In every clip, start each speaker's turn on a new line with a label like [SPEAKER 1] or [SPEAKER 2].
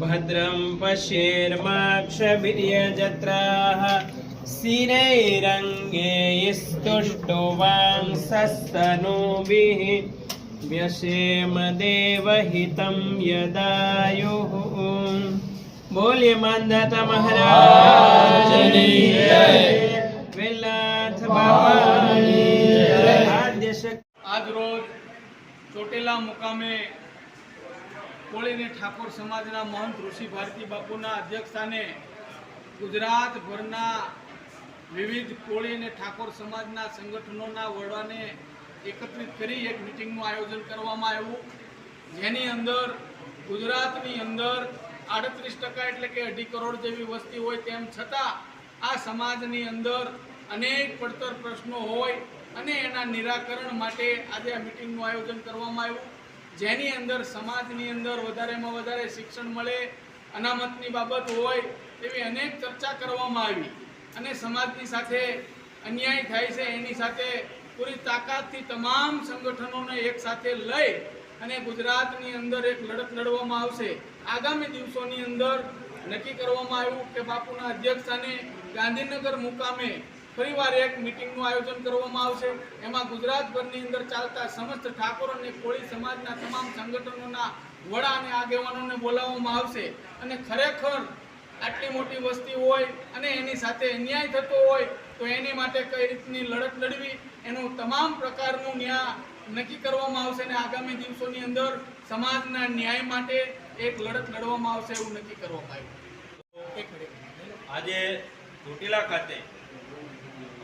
[SPEAKER 1] भद्रं पश्येर्माक्षभिर्यजत्राः शिरैरङ्गैस्तुष्टुवांसस्तनूभिः व्यशेम देवहितं यदायुः बोल्य मन्दत महाराज विल्लाथ बाबा
[SPEAKER 2] આજ રોજ ચોટેલા મુકામે કોળીને ઠાકોર સમાજના મહંત ઋષિ ભારતી બાપુના અધ્યક્ષસ્થાને ગુજરાતભરના વિવિધ કોળી અને ઠાકોર સમાજના સંગઠનોના વડાને એકત્રિત કરી એક મિટિંગનું આયોજન કરવામાં આવ્યું. જેની અંદર ગુજરાતની અંદર આડત્રીસ ટકા એટલે કે અઢી કરોડ જેવી વસ્તી હોય તેમ છતાં આ સમાજની અંદર અનેક પડતર પ્રશ્નો હોય અને એના નિરાકરણ માટે આજે આ મિટિંગનું આયોજન કરવામાં આવ્યું. જેની અંદર સમાજની અંદર વધારેમાં વધારે શિક્ષણ મળે, અનામતની બાબત હોય એવી અનેક ચર્ચા કરવામાં આવી. અને સમાજની સાથે અન્યાય થાય છે, એની સાથે પૂરી તાકાતથી તમામ સંગઠનોને એક સાથે લઈ અને ગુજરાતની અંદર એક લડત લડવામાં આવશે. આગામી દિવસોની અંદર નક્કી કરવામાં આવ્યું કે બાપુના અધ્યક્ષસ્થાને ગાંધીનગર મુકામે ફરીવાર એક મિટિંગનું આયોજન કરવામાં આવશે. એમાં ગુજરાતભરની અંદર ચાલતા સમસ્ત ઠાકોર અને કોળી સમાજના તમામ સંગઠનોના વડા અને આગેવાનોને બોલાવવામાં આવશે. અને ખરેખર આટલી મોટી વસ્તી હોય અને એની સાથે અન્યાય થતો હોય, તો એની માટે કઈ રીતની લડત લડવી, એનું તમામ પ્રકારનું ન્યાય નક્કી કરવામાં આવશે અને આગામી દિવસોની અંદર સમાજના ન્યાય માટે એક લડત લડવામાં આવશે એવું નક્કી કરવામાં આવ્યું.
[SPEAKER 3] આજે ચોટીલા ખાતે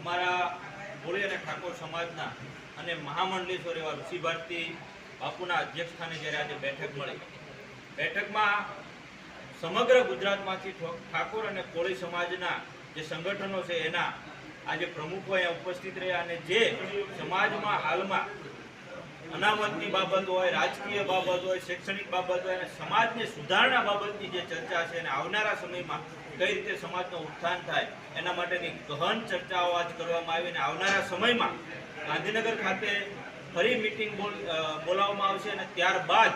[SPEAKER 3] અમારા કોળી અને ઠાકોર સમાજના અને મહામંડલેશ્વર એવા ઋષિ ભારતી બાપુના અધ્યક્ષસ્થાને જ્યારે આજે બેઠક મળી. બેઠકમાં સમગ્ર ગુજરાતમાંથી ઠાકોર અને કોળી સમાજના જે સંગઠનો છે એના આજે પ્રમુખો અહીંયા ઉપસ્થિત રહ્યા અને જે સમાજમાં હાલમાં અનામતની બાબત હોય, રાજકીય બાબત હોય, શૈક્ષણિક બાબત હોય અને સમાજને સુધારણા બાબતની જે ચર્ચા છે અને આવનારા સમયમાં કઈ રીતે સમાજનું ઉત્થાન થાય, એના માટેની ગહન ચર્ચાઓ આજ કરવામાં આવી અને આવનારા સમયમાં ગાંધીનગર ખાતે ફરી મિટિંગ બોલાવવામાં આવશે અને ત્યારબાદ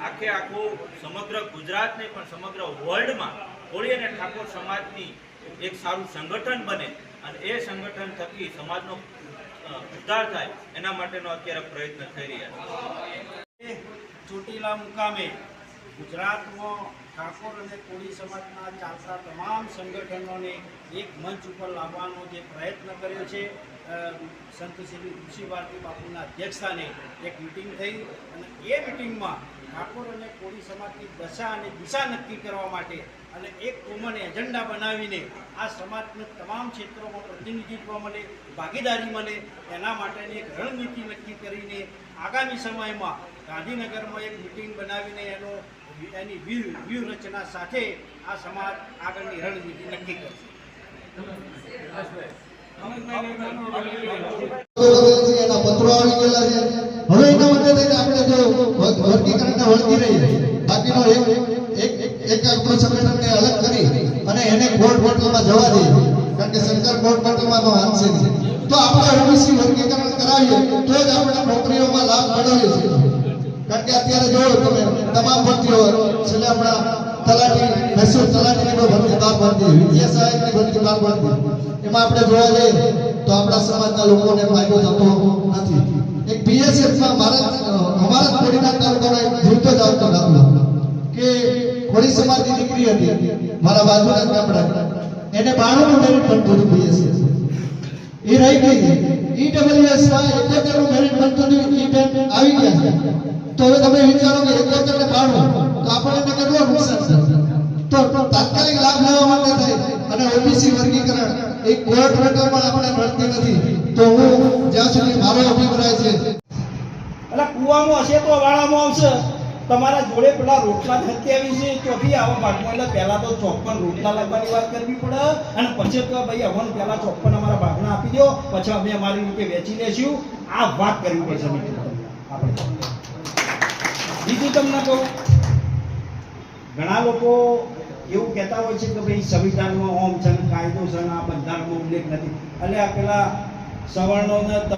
[SPEAKER 3] આખે આખું સમગ્ર ગુજરાત નહીં પણ સમગ્ર વર્લ્ડમાં કોળી અને ઠાકોર સમાજની એક સારું સંગઠન બને અને એ સંગઠન થકી સમાજનો ઉદ્ધાર થાય. એના માટેનો અત્યારે પ્રયત્ન થઈ રહ્યા છે.
[SPEAKER 4] ચોટીલા મુકામે ગુજરાતમાં ઠાકોર અને કોળી સમાજના ચાલતા તમામ સંગઠનોને એક મંચ ઉપર લાવવાનો જે પ્રયત્ન કર્યો છે સંત શ્રી ઋષિ ભારતી બાપુના અધ્યક્ષસ્થાને એક મિટિંગ થઈ અને એ મિટિંગમાં ઠાકોર અને કોળી સમાજની દશા અને દિશા નક્કી કરવા માટે અને એક કોમન એજન્ડા બનાવીને આ સમાજને તમામ ક્ષેત્રોમાં પ્રતિનિધિત્વ મળે, ભાગીદારી મળે, એના માટેની એક રણનીતિ નક્કી કરીને આગામી સમયમાં ગાંધીનગરમાં એક મિટિંગ બનાવીને એનો, એની વ્યૂહ, વ્યૂહરચના સાથે આ સમાજ આગળની રણનીતિ નક્કી કરશે.
[SPEAKER 5] એક એક આપણું અલગ કરી અને એને કોર્ટ પોર્ટલમાં જવા દઈએ. કારણ કે સરકાર પોર્ટલમાં તો માનશે તો આપણે ઓબીસી વર્ગીકરણ કરાવીએ તો જ આપણે નોકરીઓમાં લાભ મેળવીએ છીએ. કારણ કે અત્યારે જોયો તમે તમામ ભરતીઓ છેલ્લે આપણા તલાટી મહેસૂલ તલાટીની કોઈ ભરતી બહાર ભરતી વિદ્યા સહાયકની ભરતી બહાર ભરતી એમાં આપણે જોવા જઈએ તો આપણા સમાજના લોકોને ફાયદો થતો નથી. એક બીએસએફમાં અ, અમારા જ તાલુકાનો એક જીવતો જ આવતો દાખલો કે કોળી સમાજની દીકરી હતી મારા બાજુના ગામડા. એને બાણું મેરિટ પણ હતું બીએસએફ એ રહી ગઈ. ઈડબ્લ્યુએસમાં તો હવે તમે વિચારો કે એક ને બાણું તો આપણને કેટલો નુકસાન થશે તો તાત્કાલિક લાભ લેવા માટે થાય અને ઓબીસી વર્ગીકરણ એ કોર્ટ મેટર પણ આપણે મળતી નથી. તો હું જ્યાં સુધી મારો અભિપ્રાય છે.
[SPEAKER 4] એટલે કુવામાં હશે તો વાળામાં આવશે. તમારા જોડે પેલા રોટલા સત્યાવીસ છે ચોથી આવા ભાગમાં એટલે પહેલા તો ચોપન રોટલા લાગવાની વાત કરવી પડે અને પછી તો ભાઈ અમને પહેલા ચોપન અમારા ભાગના આપી દો. પછી અમે અમારી રીતે વેચી લેશું. આ વાત કરવી પડશે મિત્રો. આપણે. બીજું તમને કહું, ઘણા લોકો એવું કહેતા હોય છે કે ભાઈ સંવિધાનમાં ઓમ છે કાયદો છે આ બંધારણમાં ઉલ્લેખ નથી. એટલે આ પેલા સવર્ણોને